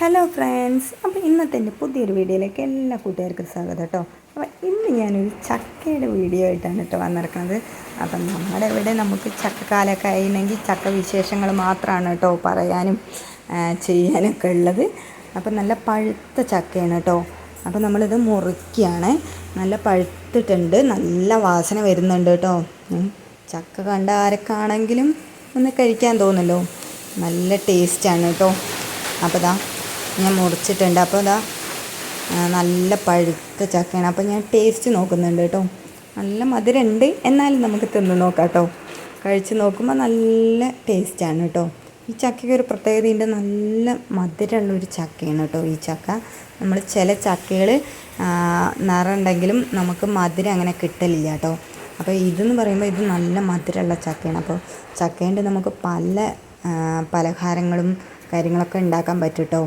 Hello friends അപ്പോൾ ഇന്നത്തെ എന്റെ പുതിയൊരു വീഡിയോയിലേക്ക് എല്ലാ കൂട്ടുകാർക്കും സ്വാഗതം കേട്ടോ. അപ്പോൾ ഇന്ന് ഞാനൊരു ചക്കയുടെ വീഡിയോ ആയിട്ടാണ് കേട്ടോ വന്നിറക്കുന്നത് അപ്പം നമ്മുടെ ഇവിടെ നമുക്ക് ചക്കക്കാലൊക്കെ ആയിരുന്നെങ്കിൽ ചക്ക വിശേഷങ്ങൾ മാത്രമാണ് കേട്ടോ പറയാനും ചെയ്യാനൊക്കെ ഉള്ളത്. അപ്പം നല്ല പഴുത്ത ചക്കയാണ് കേട്ടോ. അപ്പോൾ നമ്മളിത് മുറിക്കുകയാണ്. നല്ല പഴുത്തിട്ടുണ്ട്. നല്ല വാസന വരുന്നുണ്ട് കേട്ടോ. ചക്ക കണ്ട ആരൊക്കെ ഒന്ന് കഴിക്കാൻ തോന്നല്ലോ നല്ല ടേസ്റ്റാണ് കേട്ടോ. അപ്പോൾ ദാ ഞാൻ മുറിച്ചിട്ടുണ്ട്. അപ്പോൾ ദാ നല്ല പഴുത്ത ചക്കയാണ്. അപ്പോൾ ഞാൻ ടേസ്റ്റ് നോക്കുന്നുണ്ട് കേട്ടോ. നല്ല മധുരമുണ്ട്. എന്നാലും നമുക്ക് തിന്ന് നോക്കാം കേട്ടോ. കഴിച്ച് നോക്കുമ്പോൾ നല്ല ടേസ്റ്റാണ് കേട്ടോ. ഈ ചക്കയ്ക്ക് ഒരു പ്രത്യേകതയുണ്ട് നല്ല മധുരമുള്ള ഒരു ചക്കയാണ് കേട്ടോ ഈ ചക്ക. നമ്മൾ ചില ചക്കകൾ നിറമുണ്ടെങ്കിലും നമുക്ക് മധുരം അങ്ങനെ കിട്ടലില്ല കേട്ടോ. അപ്പോൾ ഇതെന്ന് പറയുമ്പോൾ ഇത് നല്ല മധുരമുള്ള ചക്കയാണ്. അപ്പോൾ ചക്കേന്റെ നമുക്ക് പല പലഹാരങ്ങളും കാര്യങ്ങളൊക്കെ ഉണ്ടാക്കാൻ പറ്റും കേട്ടോ.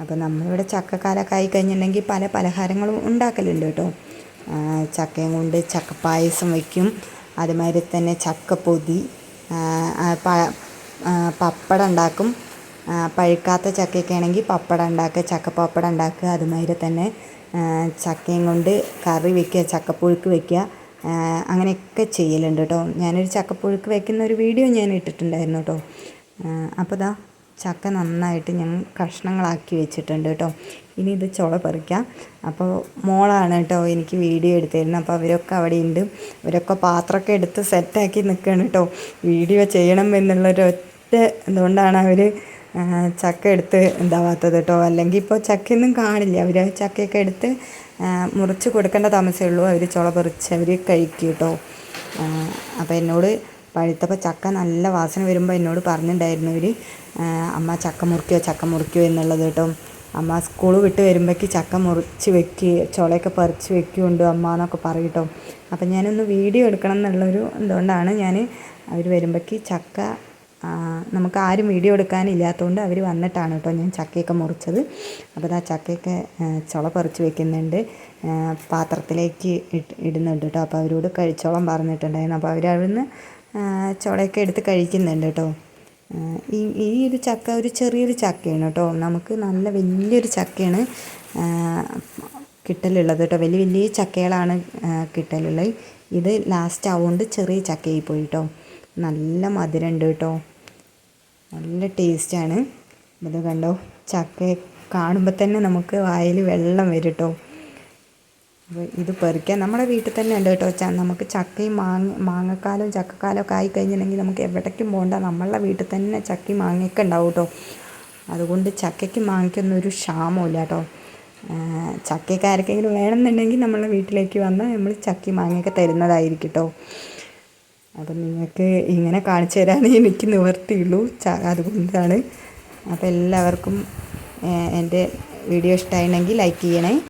അപ്പോൾ നമ്മളിവിടെ ചക്കക്കാലൊക്കെ ആയി കഴിഞ്ഞിട്ടുണ്ടെങ്കിൽ പല പലഹാരങ്ങളും ഉണ്ടാക്കലുണ്ട് കേട്ടോ. ചക്കയും കൊണ്ട് ചക്കപ്പായസം വയ്ക്കും. അതുമാതിരി തന്നെ ചക്കപ്പൊതി പപ്പടം ഉണ്ടാക്കും. പഴുക്കാത്ത ചക്കയൊക്കെ ആണെങ്കിൽ പപ്പടം ഉണ്ടാക്കുക ചക്കപ്പപ്പടം ഉണ്ടാക്കുക. അതുമാതിരി തന്നെ ചക്കയും കൊണ്ട് കറി വയ്ക്കുക ചക്കപ്പുഴുക്ക് വയ്ക്കുക. അങ്ങനെയൊക്കെ ചെയ്യലുണ്ട് കേട്ടോ. ഞാനൊരു ചക്കപ്പുഴുക്ക് വയ്ക്കുന്ന ഒരു വീഡിയോ ഞാൻ ഇട്ടിട്ടുണ്ടായിരുന്നു കേട്ടോ. അപ്പോൾ ദാ ചക്ക നന്നായിട്ട് ഞാൻ കഷ്ണങ്ങളാക്കി വെച്ചിട്ടുണ്ട് കേട്ടോ. ഇനി ഇത് ചുള പറിക്കാം. അപ്പോൾ മോളാണ് കേട്ടോ എനിക്ക് വീഡിയോ എടുത്തിരുന്നത്. അപ്പോൾ അവരൊക്കെ അവിടെ ഉണ്ട്. അവരൊക്കെ പാത്രമൊക്കെ എടുത്ത് സെറ്റാക്കി നിൽക്കുകയാണ് കേട്ടോ. വീഡിയോ ചെയ്യണം എന്നുള്ളൊരൊറ്റ ഇതുകൊണ്ടാണ് അവർ ചക്ക എടുത്ത് എന്താവാത്തത് കേട്ടോ. അല്ലെങ്കിൽ ഇപ്പോൾ ചക്കയൊന്നും കാണില്ല. അവർ ചക്കയൊക്കെ എടുത്ത് മുറിച്ച് കൊടുക്കേണ്ട താമസമേ ഉള്ളൂ. അവർ ചുള പറിച്ച് അവർ കഴിക്കും കേട്ടോ. അപ്പോൾ എന്നോട് പഴുത്തപ്പോൾ ചക്ക നല്ല വാസന വരുമ്പോൾ എന്നോട് പറഞ്ഞിട്ടുണ്ടായിരുന്നു ഇവർ അമ്മ ചക്ക മുറിക്കോ ചക്ക മുറിക്കോ എന്നുള്ളത് കേട്ടോ. അമ്മ സ്കൂൾ വിട്ട് വരുമ്പോഴേക്ക് ചക്ക മുറിച്ച് വെക്കുക ചുളയൊക്കെ പറിച്ച് വെക്കുന്നുണ്ട് അമ്മ എന്നൊക്കെ പറയും കേട്ടോ അപ്പം ഞാനൊന്ന് വീഡിയോ എടുക്കണം എന്നുള്ളൊരു എന്തുകൊണ്ടാണ് ഞാൻ അവർ വരുമ്പോഴേക്ക് ചക്ക നമുക്ക് ആരും വീഡിയോ എടുക്കാനില്ലാത്തതുകൊണ്ട് അവർ വന്നിട്ടാണ് കേട്ടോ ഞാൻ ചക്കയൊക്കെ മുറിച്ചത്. അപ്പോൾ ആ ചക്കയൊക്കെ ചുള പറിച്ച് വെക്കുന്നുണ്ട്. പാത്രത്തിലേക്ക് ഇടുന്നുണ്ട് കേട്ടോ. അപ്പോൾ അവരോട് കഴിച്ചോളം പറഞ്ഞിട്ടുണ്ടായിരുന്നു. അപ്പോൾ അവർ അവിടുന്ന് ചുളയൊക്കെ എടുത്ത് കഴിക്കുന്നുണ്ട് കേട്ടോ. ഈ ഈ ഒരു ചക്ക ഒരു ചെറിയൊരു ചക്കയാണ് കേട്ടോ. നമുക്ക് നല്ല വലിയൊരു ചക്കയാണ് കിട്ടലുള്ളത് കേട്ടോ. വലിയ വലിയ ചക്കകളാണ് കിട്ടലുള്ളത്. ഇത് ലാസ്റ്റ് ആവുകൊണ്ട് ചെറിയ ചക്കയായി പോയി കേട്ടോ. നല്ല മധുരമുണ്ട് കേട്ടോ. നല്ല ടേസ്റ്റാണ് ഇത് കണ്ടോ? ചക്ക കാണുമ്പോൾ തന്നെ നമുക്ക് വായിൽ വെള്ളം വരും കേട്ടോ. ഇത് പറിക്കാൻ നമ്മുടെ വീട്ടിൽ തന്നെ ഉണ്ട് കേട്ടോ. നമുക്ക് ചക്കയും മാങ്ങ മാങ്ങക്കാലവും ചക്കക്കാലം ഒക്കെ ആയി കഴിഞ്ഞിട്ടുണ്ടെങ്കിൽ നമുക്ക് എവിടേക്കും പോകണ്ട നമ്മളുടെ വീട്ടിൽ തന്നെ ചക്കയും മാങ്ങയൊക്കെ ഉണ്ടാവും കേട്ടോ. അതുകൊണ്ട് ചക്കയ്ക്ക് മാങ്ങയ്ക്കൊന്നും ഒരു ക്ഷാമമില്ല കേട്ടോ. ചക്കയൊക്കെ ആർക്കെങ്കിലും വേണമെന്നുണ്ടെങ്കിൽ നമ്മളെ വീട്ടിലേക്ക് വന്നാൽ നമ്മൾ ചക്കി മാങ്ങയൊക്കെ തരുന്നതായിരിക്കും കേട്ടോ. അപ്പം നിങ്ങൾക്ക് ഇങ്ങനെ കാണിച്ചു തരാനേ എനിക്ക് നിവർത്തിയുള്ളൂ. അതുകൊണ്ടാണ്. അപ്പോൾ എല്ലാവർക്കും എന്റെ വീഡിയോ ഇഷ്ടമായിരുന്നെങ്കിൽ ലൈക്ക് ചെയ്യണേ.